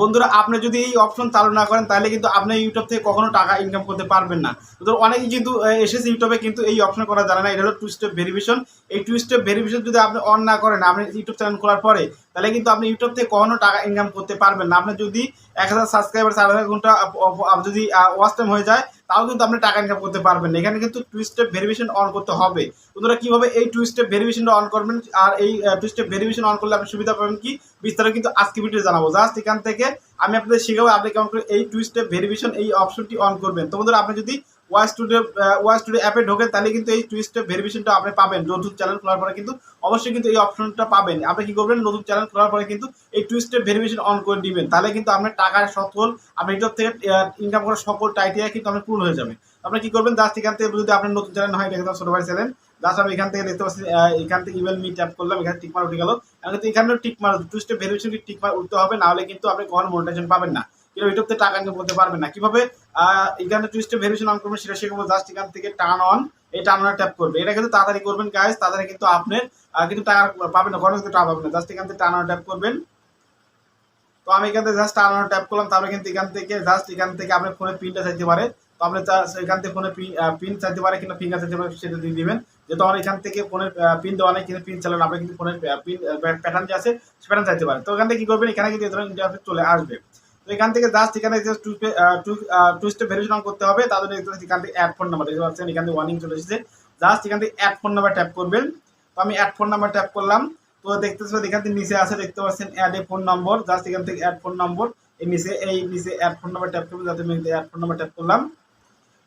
বন্ধুরা, আপনি যদি এই অপশন চালু না করেন, তাহলে কিন্তু আপনি ইউটিউব থেকে কখনো টাকা ইনকাম করতে পারবেন না। তো অনেকেই কিন্তু এসেছে ইউটিউবে কিন্তু এই অপশন করা জানে না। এটা হলো টু স্টেপ ভেরিফিকেশন এই টু স্টেপ ভেরিফিকেশন যদি আপনি অন না করেন, আপনি ইউটিউব চ্যানেল খোলার পরে তাহলে কিন্তু আপনি ইউটিউব থেকে কখনো টাকা ইনকাম করতে পারবেন না। আপনি যদি এক হাজার সাবস্ক্রাইবার চার হাজার ঘণ্টা যদি ওয়াচ টাইম হয়ে যায়, তাও কিন্তু আপনি টাকা ইনকাম করতে পারবেন এখানে কিন্তু টু স্টেপ ভেরিফিকেশন অন করতে হবে। বন্ধুরা, কীভাবে এই টু স্টেপ ভেরিফিকেশনটা অন করবেন আর এই টু স্টেপ ভেরিফিকেশন অন করলে আপনি সুবিধা পাবেন কি, বিস্তারিত কিন্তু আজকে ভিডিও জানাব। জাস্ট এখান থেকে আমি আপনাদের শিখাবো আপনি কেমন করে এই টু স্টেপ ভেরিফিকেশন এই অপশনটি অন করবেন। তো বন্ধুরা, আপনি যদি ওয়াই স্টুডিও ওয়াই স্টুডিও অ্যাপে ঢোকেন, তাহলে কিন্তু এই টু স্টেপ ভেরিফিকেশনটা আপনি পাবেন। নতুন চ্যানেল খোলার পরে কিন্তু অবশ্যই কিন্তু এই অপশনটা পাবেন। আপনি কি করবেন? নতুন চ্যানেল খোলার পরে কিন্তু এই টু স্টেপ ভেরিফিকেশন অন করে দিবেন। তাহলে কিন্তু আপনার টাকার সকল আপনি ইউটিউব থেকে ইনকাম করার সকল টাইটিয়া কিন্তু আপনার পূরণ হয়ে যাবে। আপনি কি করবেন? জাস্ট এখান থেকে যদি আপনার নতুন চ্যানেল হয় এটা ছোটো ভাই চ্যানেল। জাস্ট আমি এখান থেকে দেখতে পাচ্ছি এখান থেকে ইমেল মি ট্যাপ করলাম, এখানে টিক মার উঠে গেল। এখন কিন্তু মার টু স্টেপ ভেরিফিকেশন টিক মার উঠতে হবে নাহলে কিন্তু আপনি কখনো মনিটাইজেশন পাবেন না। কিন্তু ইউটিউব থেকে টাকা ইনকাম করতে না। কীভাবে এখানে টু স্টেপ ভেরিফিকেশন অন করবেন সেটা জাস্ট এখান থেকে টার্ন অন এই টার্ন ট্যাপ করবে। এটা কিন্তু তাড়াতাড়ি করবেন গাইজ তাড়াতাড়ি কিন্তু আপনি আহ, কিন্তু টাকা পাবেন না কিন্তু টাকা পাবেন না। জাস্ট এখান থেকে টার্ন অন ট্যাপ করবেন। তো আমি এখান থেকে জাস্ট টার্ন অন ট্যাপ করলাম তারপরে কিন্তু এখান থেকে জাস্ট এখান থেকে আপনার পিনটা চাইতে পারে। তো আপনি এখান থেকে ফোনে পিন চাইতে পারে কিংবা ফিঙ্গার চাইতে পারে সেটা দিয়ে দিবেন। যেহেতু আমার এখান থেকে ফোনের পিন দেওয়া নেই কিন্তু পিন চালানো আপনি কিন্তু ফোনের পিন প্যাটার্ন যে আছে সে প্যাটার্ন চাইতে পারে। তো এখান থেকে কি করবেন? এখানে কিন্তু চলে আসবে। এখান থেকে জাস্ট এখানে টু টু স্টেপ ভেরিফিকেশন করতে হবে দেখতে এখান থেকে অ্যাড ফোন নাম্বার দেখতে পাচ্ছেন এখান থেকে ওয়ার্নিং চলে এসেছে জাস্ট এখান থেকে অ্যাড ফোন নাম্বার ট্যাপ করবেন তো আমি অ্যাড ফোন নাম্বার ট্যাপ করলাম তো দেখতে পাচ্ছেন এখান থেকে নিচে আছে দেখতে পাচ্ছেন add a phone number just এখান থেকে অ্যাড ফোন নম্বর এই নিচে এই নিচে অ্যাড ফোন নাম্বার ট্যাপ করবেন যাতে আমি অ্যাড ফোন নাম্বার ট্যাপ করলাম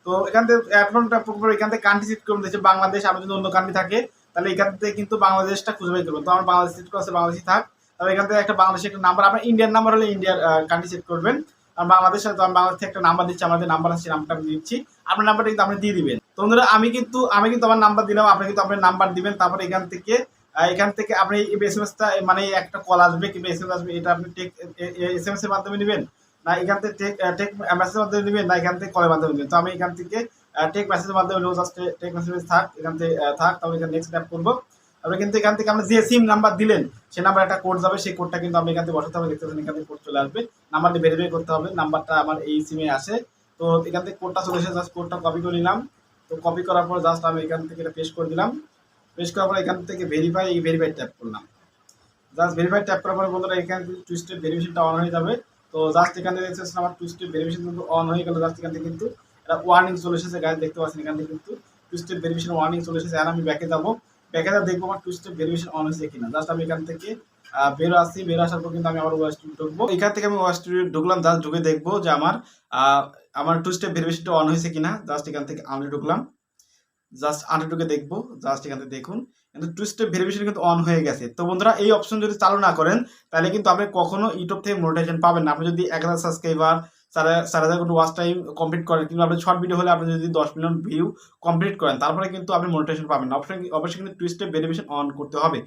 তো এখান থেকে অ্যাড ফোন ট্যাপ করব এখান থেকে কান্ট্রি সিট করবেন দেশে বাংলাদেশ আমি যদি অন্য কান্ট্রি থাকে তাহলে এখান থেকে কিন্তু বাংলাদেশটা খুঁজে বের করবেন তো আমার বাংলাদেশ সিট করা আছে বাংলাদেশি থাক তাহলে এখান থেকে একটা একটা নাম্বার আপনার নাম্বার হলে ইন্ডিয়ার কান্ট্রি সেট করবেন। আর আমি বাংলাদেশ থেকে একটা নাম্বার দিচ্ছি, আমাদের নাম্বার আছে নাম্বারটা আমি দিচ্ছি। আপনার নাম্বারটা কিন্তু আপনি দিয়ে দিবেন। তো আমি কিন্তু আমি কিন্তু আমার নাম্বার দিলাম, আপনি কিন্তু আপনার নাম্বার দিবেন এখান থেকে এখান থেকে আপনি এস এম এসটা মানে একটা কল আসবে, কিংবা এস এম আসবে, এটা আপনি টেক এস এম এস এর মাধ্যমে নেবেন, না এখান থেকে টেক টেক মেসেজের মাধ্যমে নেবেন, না এখান থেকে কলের মাধ্যমে নেবেন। তো আমি এখান থেকে টেক মেসেজের মাধ্যমে নেব জাস্ট টেক মেসেজ থাক, এখান থেকে থাক তারপরে এখানে নেক্সট করব। তারপরে কিন্তু এখান থেকে আমরা যে সিম নাম্বার দিলেন সে নাম্বার একটা কোড যাবে সেই কোডটা কিন্তু আমি এখান থেকে বসাতে হবে দেখতে পাচ্ছেন এখান থেকে কোড চলে আসবে নাম্বারটা ভেরিফাই করতে হবে নাম্বারটা আমার এই সিমে আসে তো এখান থেকে কোডটা চলে এসে জাস্ট কোডটা কপি করে নিলাম তো কপি করার পর জাস্ট আমি এখান থেকে এটা পেস্ট করে দিলাম পেস্ট করার পর এখান থেকে ভেরিফাই এই ভেরিফাই ট্যাপ করলাম জাস্ট ভেরিফাই ট্যাপ করার পরে বন্ধুরা এখানে টু স্টেপ ভেরিফিকেশনটা অন হয়ে যাবে তো জাস্ট এখান থেকে দেখতেছেন আমার টু স্টেপ ভেরিফিকেশন কিন্তু অন হয়ে গেল জাস্ট এখান থেকে কিন্তু একটা ওয়ার্নিং চলে এসেছে গায়ে দেখতে পাচ্ছেন এখান থেকে কিন্তু টু স্টেপ ভেরিফিকেশন ওয়ার্নিং চলে এসেছে আর আমি ব্যাকে যাব যা দেখব আমার টু স্টেপ ভেরিফিকেশন অন হয়েছে কিনা। জাস্ট আমি এখান থেকে বেরো আসছি বেরো আসার পর কিন্তু আমি আমার ওয়াশ ঢুকবো। এখান থেকে আমি ওয়াশ স্টুডিও ঢুকলাম জাস্ট ঢুকে দেখব যে আমার আমার টু স্টেপ ভেরিফিকেশনটা অন হয়েছে কিনা। জাস্ট এখান থেকে আমি ঢুকলাম। জাস্ট আন্ডারটুকে দেখব জাস্ট এখান থেকে দেখুন। কিন্তু টু স্টেপ ভেরিফিকেশন কিন্তু অন হয়ে গেছে। তো বন্ধুরা, এই অপশন যদি চালু না করেন, তাহলে কিন্তু আপনি কখনো ইউটিউব থেকে মোটিভেশন পাবেন না। আপনি যদি এক হাজার সাবস্ক্রাইবার চার চার হাজার কোটি ওয়াচ টাইম কমপ্লিট করেন। কিন্তু আপনি শর্ট ভিডিও হলে আপনি যদি দশ মিলিয়ন ভিউ কমপ্লিট করেন, তারপরে কিন্তু আপনি মোটিভেশন পাবেন না। অবশ্যই কিন্তু টু স্টেপ ভেরিফিকেশন অন করতে হবে।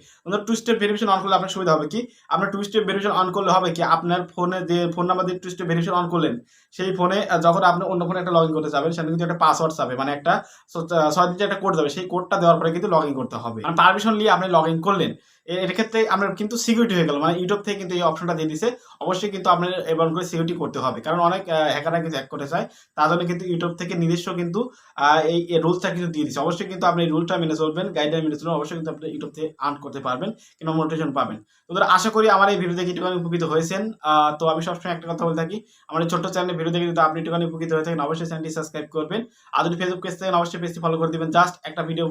টু স্টেপ ভেরিফিকেশন অন করলে আপনার সুবিধা হবে কি? আপনার টু স্টেপ ভেরিফিকেশন অন করলে হবে কি? আপনার ফোনে যে ফোন নাম্বার দিয়ে টু স্টেপ ভেরিফিকেশন অন করলেন, সেই ফোনে যখন আপনি অন্য ফোনে একটা লগ ইন করতে যাবেন, সেখানে কিন্তু একটা পাসওয়ার্ড যাবে। মানে একটা ছয় দিনের একটা কোড যাবে। সেই কোডটা দেওয়ার পরে কিন্তু লগ ইন করতে হবে। পারমিশন নিয়ে আপনি লগ ইন করলেন এর ক্ষেত্রে আপনার কিন্তু সিকিউরিটি হয়ে গেল মানে ইউটিউব থেকে কিন্তু এই অপশনটা দিয়ে দিছে। অবশ্যই কিন্তু আপনার এবার করে সিকিউরিটি করতে হবে। কারণ অনেক হ্যাকাররা কিন্তু হ্যাক করতে চায় তার জন্য কিন্তু ইউটিউব থেকে নিজস্ব কিন্তু এই রুলসটা কিন্তু দিয়ে দিচ্ছে অবশ্যই কিন্তু আপনি এই রুলটা মেনে চলবেন গাইডলাইন মেনে চলবেন, অবশ্যই কিন্তু আপনি ইউটিউব থেকে আর্ন করতে পারবেন কিংবা মোটিভেশন পাবেন। তো ধরো, আশা করি আমার এই ভিডিও দেখে একটুখানি উপকৃত হয়েছেন। তো আমি সবসময় একটা কথা বলে থাকি, আমার ছোট্ট চ্যানেলের ভিডিও দেখে যদি আপনি একটুখানি উপকৃত হয়ে থাকেন, অবশ্যই চ্যানেলটি সাবস্ক্রাইব করবেন। আর যদি ফেসবুক পেজ থাকেন অবশ্যই পেজটি ফলো করে দিবেন জাস্ট একটা ভিডিও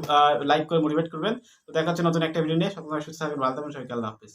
লাইক করে মোটিভেট করবেন। তো দেখা হচ্ছে নতুন একটা ভিডিও নিয়ে। সবাই সুস্থ থাকবেন ভালো থাকবেন সবাইকে আল্লাহ হাফিজ।